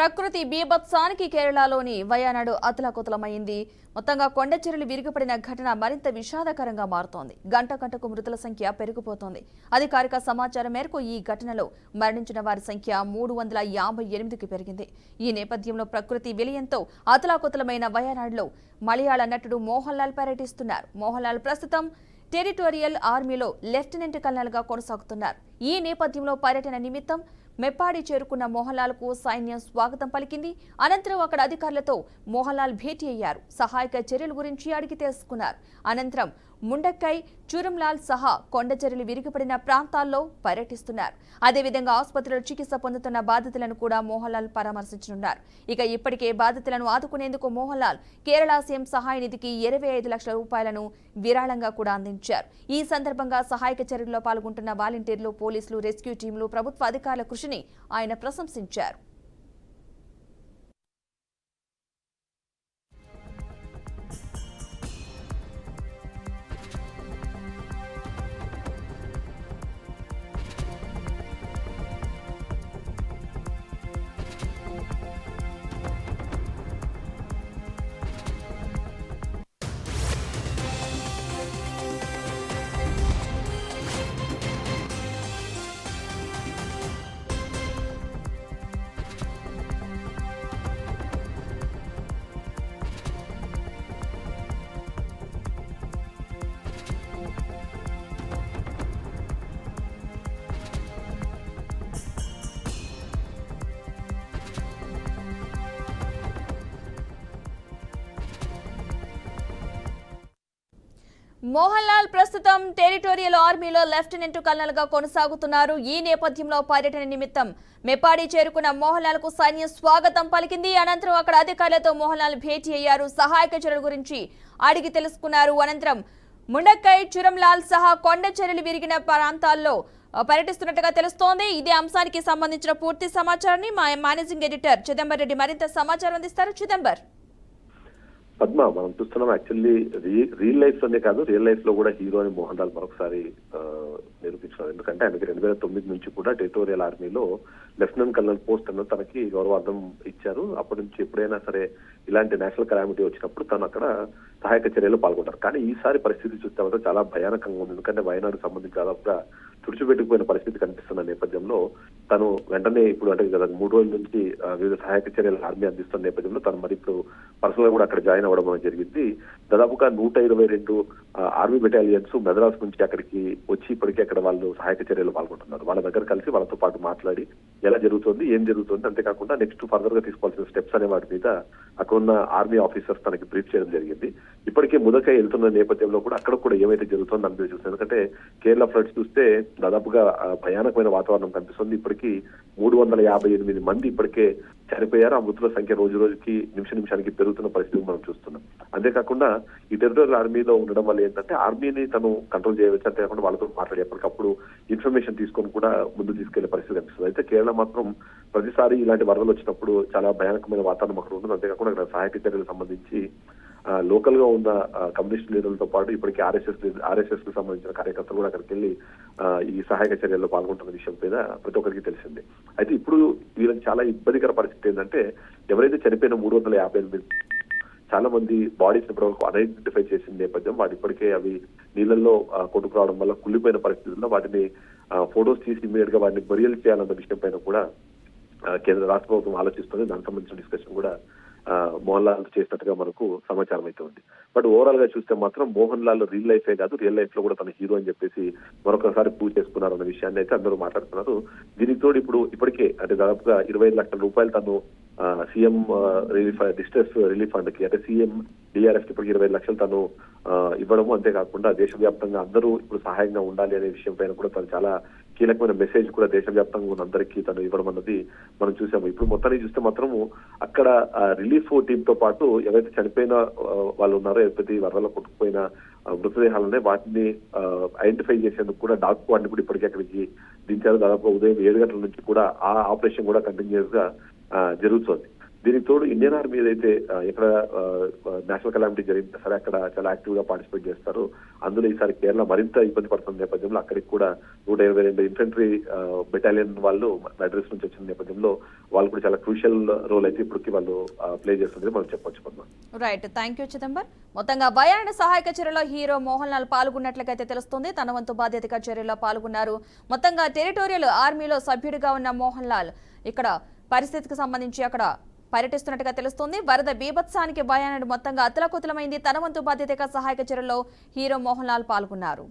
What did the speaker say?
ప్రకృతి బీభత్సానికి కేరళలోని వయనాడు అతలకుతలమైంది. మొత్తంగా కొండచెరులు విరిగిపడిన ఘటన మరింత విషాదకరంగా మారుతోంది. గంట గంటకు మృతుల సంఖ్య పెరిగిపోతోంది. అధికారిక సమాచారం మేరకు ఈ ఘటనలో మరణించిన వారి సంఖ్య మూడు వందల యాభై ఎనిమిదికి పెరిగింది. ఈ నేపథ్యంలో ప్రకృతి విలయంతో అతలాకుతలమైన వయనాడులో మలయాళ నటుడు మోహన్ లాల్ పర్యటిస్తున్నారు. మోహన్ లాల్ ప్రస్తుతం టెరిటోరియల్ ఆర్మీలో లెఫ్టినెంట్ కల్నల్గా కొనసాగుతున్నారు. ఈ నేపథ్యంలో పర్యటన నిమిత్తం మెప్పాడి చేరుకున్న మోహన్లాల్కు సైన్యం స్వాగతం పలికింది. అనంతరం అక్కడ అధికారులతో మోహన్లాల్ భేటీ అయ్యారు. సహాయక చర్యల గురించి అడిగి తెలుసుకున్నారు. అనంతరం ముండక్కై చూరంలాల్ సహా కొండచర్యలు విరిగిపడిన ప్రాంతాల్లో పర్యటిస్తున్నారు. అదేవిధంగా ఆసుపత్రిలో చికిత్స పొందుతున్న బాధితులను కూడా మోహన్లాల్ పరామర్శించనున్నారు. ఇక ఇప్పటికే బాధితులను ఆదుకునేందుకు మోహన్లాల్ కేరళ సీఎం సహాయ నిధికి ఇరవై ఐదు లక్షల రూపాయలను విరాళంగా కూడా అందించారు. ఈ సందర్భంగా సహాయక చర్యల్లో పాల్గొంటున్న వాలంటీర్లు పోలీసులు రెస్క్యూ టీంలు ప్రభుత్వ అధికారుల కృషిని ఆయన ప్రశంసించారు. మోహన్ లాల్ ప్రస్తుతం టెరిటోరియల్ ఆర్మీలో లెఫ్టినెంట్ కల్నల్గా కొనసాగుతున్నారు. ఈ నేపథ్యంలో పర్యటన నిమిత్తం మెపాడి చేరుకున్న మోహన్ లాల్కు సైన్యం స్వాగతం పలికింది. అనంతరం అక్కడ అధికారులతో మోహన్ లాల్ భేటీ అయ్యారు. సహాయక చర్యల గురించి అడిగి తెలుసుకున్నారు. అనంతరం ముండక్కై చురంలాల్ సహా కొండ చర్యలు విరిగిన ప్రాంతాల్లో పర్యటిస్తున్నట్టుగా తెలుస్తోంది. ఇదే అంశానికి సంబంధించిన పూర్తి సమాచారాన్ని మా మేనేజింగ్ ఎడిటర్ చిదంబర్ రెడ్డి మరింత సమాచారం అందిస్తారు. చిదంబర్. పద్మ మనం చూస్తున్నాం యాక్చువల్లీ రియల్ లైఫ్లోనే కాదు రియల్ లైఫ్లో కూడా హీరో అని మోహన్ లాల్ మరొకసారి ఆ, నిరూపించారు. ఎందుకంటే ఆయనకి రెండు వేల తొమ్మిది నుంచి కూడా టెరిటోరియల్ ఆర్మీలో లెఫ్టినెంట్ కల్నల్ పోస్ట్ అన్న తనకి గౌరవార్థం ఇచ్చారు. అప్పటి నుంచి ఎప్పుడైనా సరే ఇలాంటి నేషనల్ కలామిటీ వచ్చినప్పుడు తను అక్కడ సహాయక చర్యలు పాల్గొంటారు. కానీ ఈసారి పరిస్థితి చూస్తే మాత్రం చాలా భయానకంగా ఉంది. ఎందుకంటే వయనాడు సంబంధించి దాదాపుగా తుడిచిపెట్టుకుపోయిన పరిస్థితి కనిపిస్తున్న నేపథ్యంలో తను వెంటనే ఇప్పుడు అంటే గత మూడు రోజుల నుంచి వివిధ సహాయక చర్యలు ఆర్మీ అందిస్తున్న నేపథ్యంలో తను మరి ఇప్పుడు పర్సనల్గా కూడా అక్కడ జాయిన్ అవ్వడం జరిగింది. దాదాపుగా నూట ఇరవై రెండు ఆర్మీ బెటాలియన్స్ మెదరాస్ నుంచి అక్కడికి వచ్చి ఇప్పటికే అక్కడ వాళ్ళు సహాయక చర్యలు పాల్గొంటున్నారు. వాళ్ళ దగ్గర కలిసి వాళ్ళతో పాటు మాట్లాడి ఎలా జరుగుతుంది ఏం జరుగుతుంది అంతేకాకుండా నెక్స్ట్ ఫర్దర్గా తీసుకోవాల్సిన స్టెప్స్ అనే వాటి మీద అక్కడ ఉన్న ఆర్మీ ఆఫీసర్స్ తనకి బ్రీఫ్ చేయడం జరిగింది. ఇప్పటికే ముదకై వెళ్తున్న నేపథ్యంలో కూడా అక్కడ కూడా ఏమైతే జరుగుతుందో అందరూ చూస్తుంది ఎందుకంటే కేరళ ఫ్లడ్స్ చూస్తే దాదాపుగా భయానకమైన వాతావరణం కనిపిస్తుంది. ఇప్పటికీ మూడు వందల యాభై ఎనిమిది మంది ఇప్పటికే చనిపోయారు. ఆ మృతుల సంఖ్య రోజు రోజుకి నిమిష నిమిషానికి పెరుగుతున్న పరిస్థితి మనం చూస్తున్నాం. అంతేకాకుండా ఈ టెరిటోరియల్ ఆర్మీలో ఉండడం వల్ల ఏంటంటే ఆర్మీని తను కంట్రోల్ చేయవచ్చు. అంతేకాకుండా వాళ్ళతో మాట్లాడి ఎప్పటికప్పుడు ఇన్ఫర్మేషన్ తీసుకొని కూడా ముందు తీసుకెళ్ళే పరిస్థితి కనిపిస్తుంది. అయితే కేరళ మాత్రం ప్రతిసారి ఇలాంటి వరదలు వచ్చినప్పుడు చాలా భయానకమైన వాతావరణం అక్కడ ఉంటుంది. అంతేకాకుండా అక్కడ సహాయక చర్యలకు సంబంధించి లోకల్గా ఉన్న కమ్యూనిస్ట్ లీడర్లతో పాటు ఇప్పటికీ ఆర్ఎస్ఎస్ ఆర్ఎస్ఎస్కు సంబంధించిన కార్యకర్తలు కూడా అక్కడికి వెళ్ళి ఈ సహాయక చర్యల్లో పాల్గొంటున్న విషయం మీద ప్రతి ఒక్కరికి తెలిసిందే. అయితే ఇప్పుడు వీళ్ళకి చాలా ఇబ్బందికర పరిస్థితి ఏంటంటే ఎవరైతే చనిపోయిన మూడు వందల యాభై ఎనిమిది చాలా మంది బాడీస్ ఇప్పటివరకు అన్ఐడెంటిఫై చేసిన నేపథ్యం వాటి ఇప్పటికే అవి నీళ్ళల్లో కొట్టుకురావడం వల్ల కుళ్ళిపోయిన పరిస్థితుల్లో వాటిని ఫొటోస్ తీసి ఇమీడియట్గా వాటిని బరియల్ చేయాలన్న విషయం పైన కూడా కేంద్ర రాష్ట్ర ప్రభుత్వం ఆలోచిస్తుంది. దానికి సంబంధించిన డిస్కషన్ కూడా మోహన్ లాల్ చేసినట్టుగా మనకు సమాచారం అయితే ఉంది. బట్ ఓవరాల్గా చూస్తే మాత్రం మోహన్ లాల్ రియల్ లైఫే కాదు రియల్ లైఫ్లో కూడా తన హీరో అని చెప్పేసి మరొకసారి ప్రూవ్ చేసుకున్నారు అన్న విషయాన్ని అయితే అందరూ మాట్లాడుతున్నారు. దీనికి తోడు ఇప్పుడు ఇప్పటికే అంటే దాదాపుగా ఇరవై ఐదు లక్షల రూపాయలు తను సీఎం రిలీఫ్ డిస్ట్రెస్ రిలీఫ్ ఫండ్కి అంటే సీఎం డిఆర్ఎఫ్కి ఇప్పటికి ఇరవై లక్షలు తను ఆ, ఇవ్వడము. అంతేకాకుండా దేశవ్యాప్తంగా అందరూ ఇప్పుడు సహాయంగా ఉండాలి అనే విషయం పైన కూడా తను చాలా కీలకమైన మెసేజ్ కూడా దేశవ్యాప్తంగా ఉన్న అందరికీ తను ఇవ్వడం అన్నది మనం చూసాము. ఇప్పుడు మొత్తానికి చూస్తే మాత్రము అక్కడ రిలీఫ్ టీమ్తో పాటు ఎవరైతే చనిపోయిన వాళ్ళు ఉన్నారో ఎవరైతే వరదలో కొట్టుకుపోయిన మృతదేహాలనే వాటిని ఐడెంటిఫై చేసేందుకు కూడా డాక్ స్క్వాడ్ కూడా ఇప్పటికే అక్కడికి దించారు. దాదాపు ఉదయం ఏడు గంటల నుంచి కూడా ఆ ఆపరేషన్ కూడా కంటిన్యూస్గా జరుగుతోంది. దీనికి తోడు ఇండియన్ ఆర్మీ ఏదైతే ఎక్కడ నేషనల్ కలామిటీ జరిగిన సరే అక్కడ చాలా యాక్టివ్గా పార్టిసిపేట్ చేస్తారు. అందులో ఈసారి కేరళ మరింత ఇబ్బంది పడుతున్న నేపథ్యంలో అక్కడికి కూడా నూట ఇరవై రెండు ఇన్ఫెంట్రీ బెటాలియన్ వాళ్ళు అడ్రస్ నుంచి వచ్చిన నేపథ్యంలో వాళ్ళు కూడా చాలా క్రూషియల్ రోల్ అయితే ఇప్పటికి వాళ్ళు ప్లే చేస్తుంది మనం చెప్పొచ్చు Padma right. Thank you Chidambar. మొత్తంగా వయాన సహాయక చర్యలో హీరో మోహన్ లాల్ పాల్గొన్నట్లయితే తెలుస్తుంది. తన వంతు బాధ్యతగా చర్యలో పాల్గొన్నారు. మొత్తంగా టెరిటోరియల్ ఆర్మీలో సభ్యుడిగా ఉన్న మోహన్ లాల్ ఇక్కడ పరిస్థితికి సంబంధించి అక్కడ పర్యటిస్తున్నట్టుగా తెలుస్తుంది. వరద బీభత్సానికి భయానడు మొత్తంగా అతలకుతలమైంది. తన వంతు బాధ్యతగా సహాయక చర్యలో హీరో మోహన్ లాల్ పాల్గొన్నారు.